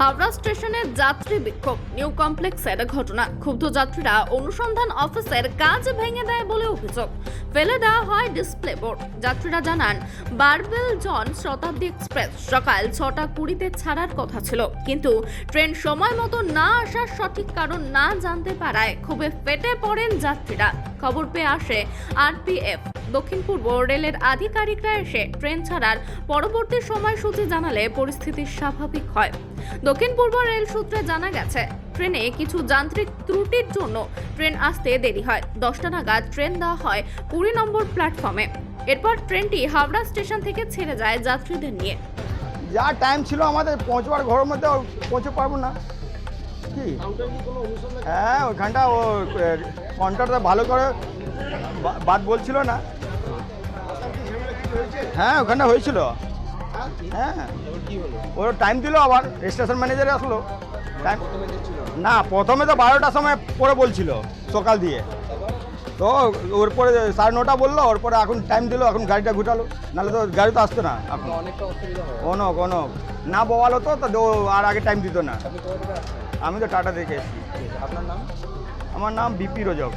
হাওড়া স্টেশনের যাত্রী বিক্ষোভ। নিউ কমপ্লেক্সের ঘটনা। ক্ষুব্ধ যাত্রীরা অনুসন্ধান অফিসের কাজ ভেঙে দেয় বলে অভিযোগ। ফেলে দেওয়া হয় ডিসপ্লে বোর্ড। যাত্রীরা জানান, বারবেল জন শতাব্দী এক্সপ্রেস সকাল ছটা কুড়িতে ছাড়ার কথা ছিল। কিন্তু ট্রেন সময় মতো না আসার সঠিক কারণ না জানতে পারায় খুবই ফেটে পড়েন যাত্রীরা। খবর পেয়ে আসে আরপিএফ। দক্ষিণ পূর্ব রেলের আধিকারিকরা এসে ট্রেন ছাড়ার পরবর্তী সময়সূচি জানালে পরিস্থিতি স্বাভাবিক হয়। দক্ষিণ পূর্ব রেল সূত্রে জানা গেছে, ট্রেনে কিছু যান্ত্রিক ত্রুটির জন্য ট্রেন আসতে দেরি হয়। দশটা নাগাদ ট্রেন দেওয়া হয় কুড়ি নম্বর প্ল্যাটফর্মে। এরপর ট্রেনটি হাওড়া স্টেশন থেকে ছেড়ে যায় যাত্রীদের নিয়ে। যা টাইম ছিল আমাদের, পৌঁছবার ঘরের মধ্যে পৌঁছে পারব না। কি? হ্যাঁ ওইখানটা ও কন্ট্রাক্টর ভালো করে বাদ বলছিল না। হ্যাঁ ওখানটা হয়েছিল। হ্যাঁ। ওর টাইম দিল আবার স্টেশন ম্যানেজার আসলো। টাইম না প্রথমে তো বারোটার সময় পরে বলছিল সকাল দিয়ে। তো ওর পরে সাড়ে নটা বলল ওর পরে এখন টাইম দিল এখন গাড়িটা ঘুটালো নাহলে তো গাড়ি তো আসতো না এখন। কোনো কোনো। না হতো তো আর আগে টাইম দিত না। আমি তো টাটা থেকে এসেছি। আপনার নাম? আমার নাম বিপি রোজক।